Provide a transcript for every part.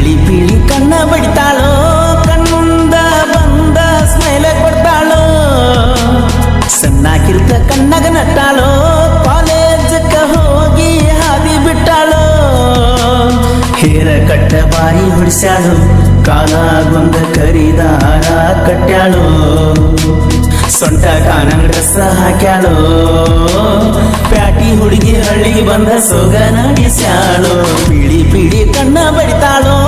ಬಿಳಿ ಬಿಳಿ ಕಣ್ಣ ಬಿಡ್ತಾಳೋ ಕಣ್ಣುಂದ ಬಂದ ಸ್ಮೈಲ ಕೊಡ್ತಾಳೋ. ಸಣ್ಣಾಗಿರ್ತ ಕಣ್ಣಗ ನಟ್ಟಾಳೋ, ಕಾಲೇಜಕ್ಕ ಹೋಗಿ ಹಾದಿ ಬಿಟ್ಟಾಳೋ. ಹೇರ ಕಟ್ಟ ಬಾಯಿ ಹೊಡಿಸ್ಯಾಳು ಕಾಲಾಗೊಂದ ಕರಿದಾರ ಕಟ್ಟ್ಯಾಳು. ಸೊಂಟ ಕಾನಂಗ ಡ್ರೆಸ್ ಹಾಕ್ಯಾಳು. ಪ್ಯಾಟಿ ಹುಡುಗಿ ಹಳ್ಳಿಗೆ ಬಂದ ಸೊಗನಾಡಿಸ್ಯಾಳೋ ಬಿಳಿ ಬಿಳಿ ಕಣ್ಣ ಬಡಿತಾಳೋ.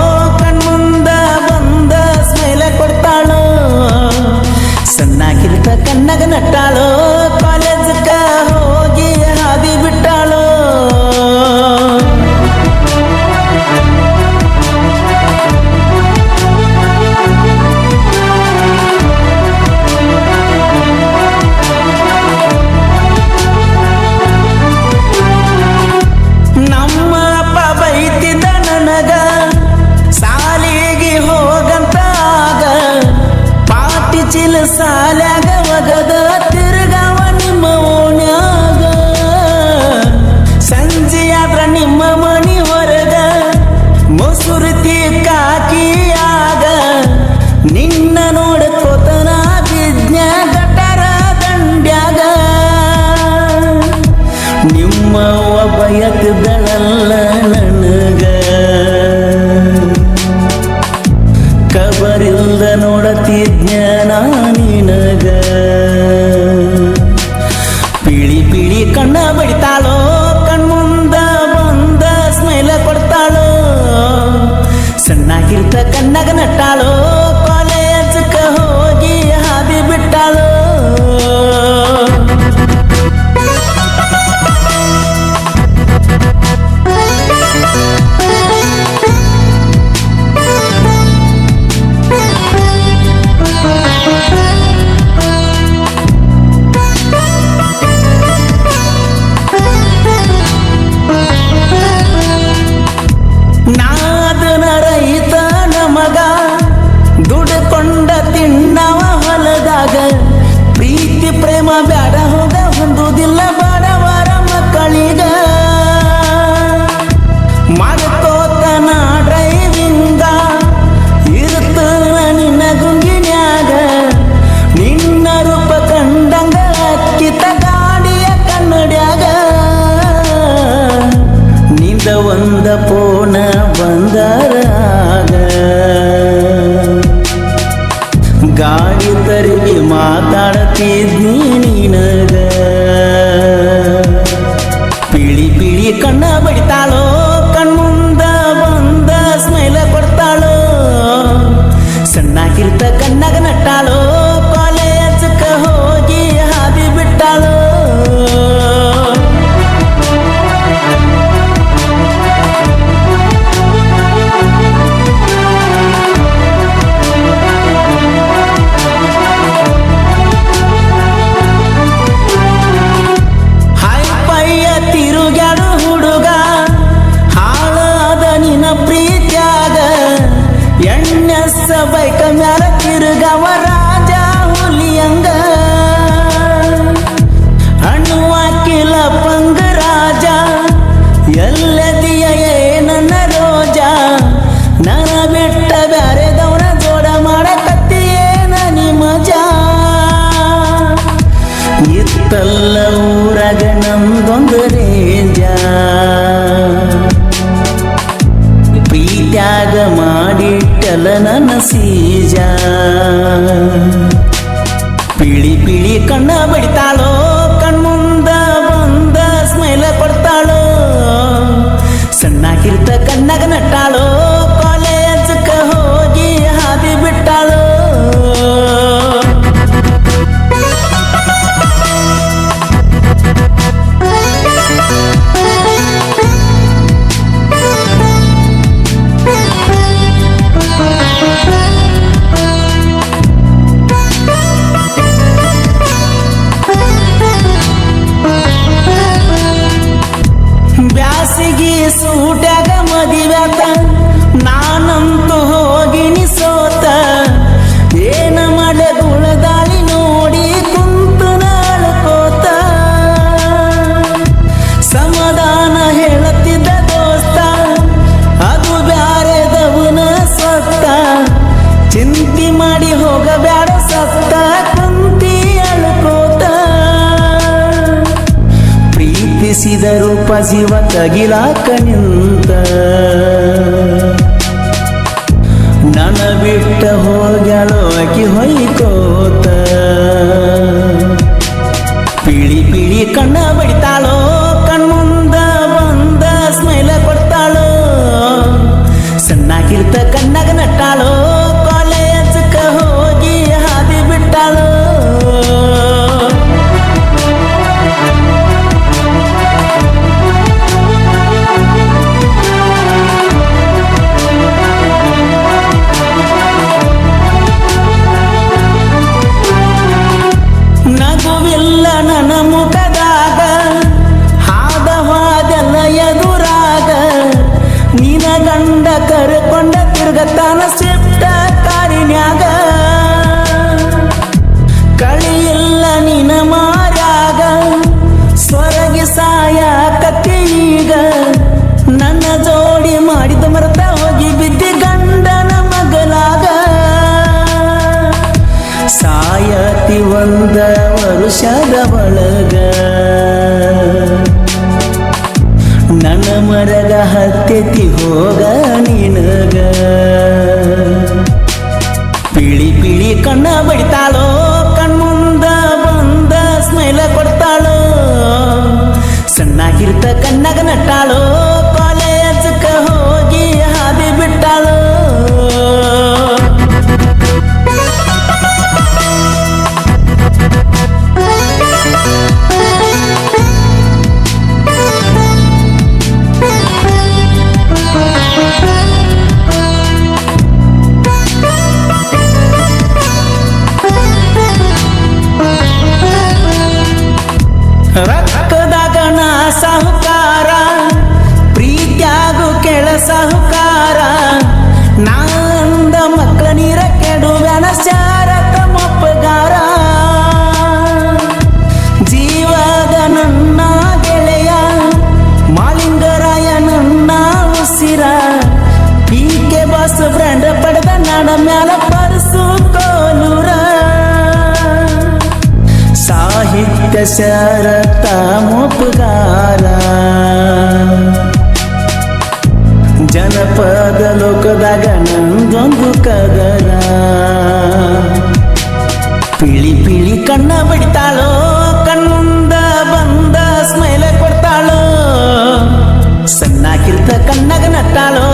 నా కిరుత కన్నగ నట్టాలో ಎಣ್ಣ ಸಬೈಕ ಮ್ಯಾಲ ತಿರುಗವ ರಾಜ ಹುಲಿಯಂಗ. ಚಲನ ನಸೀಜ ಪಿಳಿ ಪಿಳಿ ಕಣ್ಣ ಬಡಿತಾಳೋ ಚಿಂತಿ ಮಾಡಿ ಹೋಗಬೇಡ, ಸತ್ತ ಕುಂತಿ ಅಳ್ಕೋತ. ಪ್ರೀತಿಸಿದ ರೂಪ ಜೀವ ತಗಿಲಾಕ ನಿಂತ. ನನ ಬಿಟ್ಟ ಹೋಗ್ಯಾಳೋ ಅಕ್ಕಿ ಹೊಯ್ಕೋತ. ಪಿಳಿ ಪಿಳಿ ಕಣ್ಣ ಬಡಿತ ಒಂದ ವರುಷದ ಬಳಗ. ನನ್ನ ಮರದ ಹತ್ತೆತಿ ಹೋಗ ನಿನಗ. ಪಿಳಿ ಪಿಳಿ ಕಣ್ಣ ಬಡಿತಾಳೋ, ಕಣ್ಮುಂದ ಬಂದ ಸ್ಮೈಲ ಕೊಡ್ತಾಳೋ. ಸಣ್ಣಾಗಿರ್ತ ಕಣ್ಣಾಗ ನಟ್ಟಾಳೋ ಸಾಹಿತ್ಯ ಶರತ ಜನಪದ ಲೋಕದ ನಂದೊಂದು ಕದರ ಪಿಳಿ ಪಿಳಿ ಕಣ್ಣ ಬಿಡ್ತಾಳೋ ಕಣ್ಣಿಂದ ಬಂದ ಸ್ಮೈಲ ಕೊಡ್ತಾಳೋ. ಸಣ್ಣಾಕಿರ್ತ ಕಣ್ಣಗ ನಟ್ಟಾಳೋ